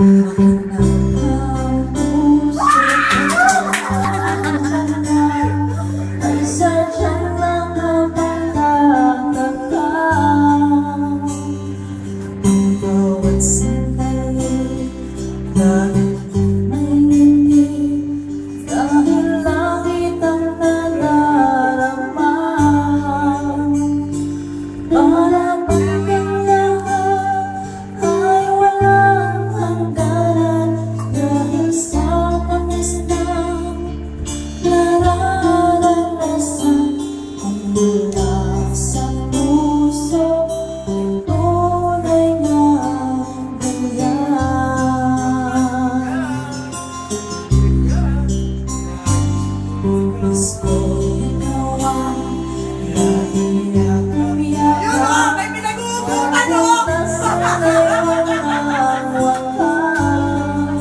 好看吧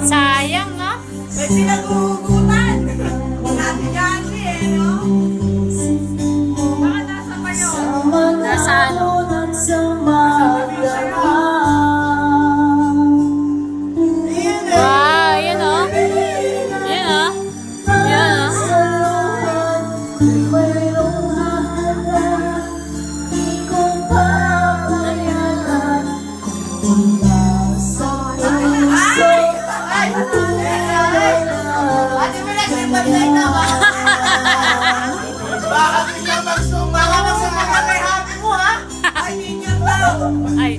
Sayang ah. May pinagugutan. Mga ati-ati eh, no? Baka nasa pa yun. Nasa ano? Wow, you know. You know. You. Baka biglang magsumama. Baka magsumama kay Happy mo, ha? Ay, ninyo daw. Ay,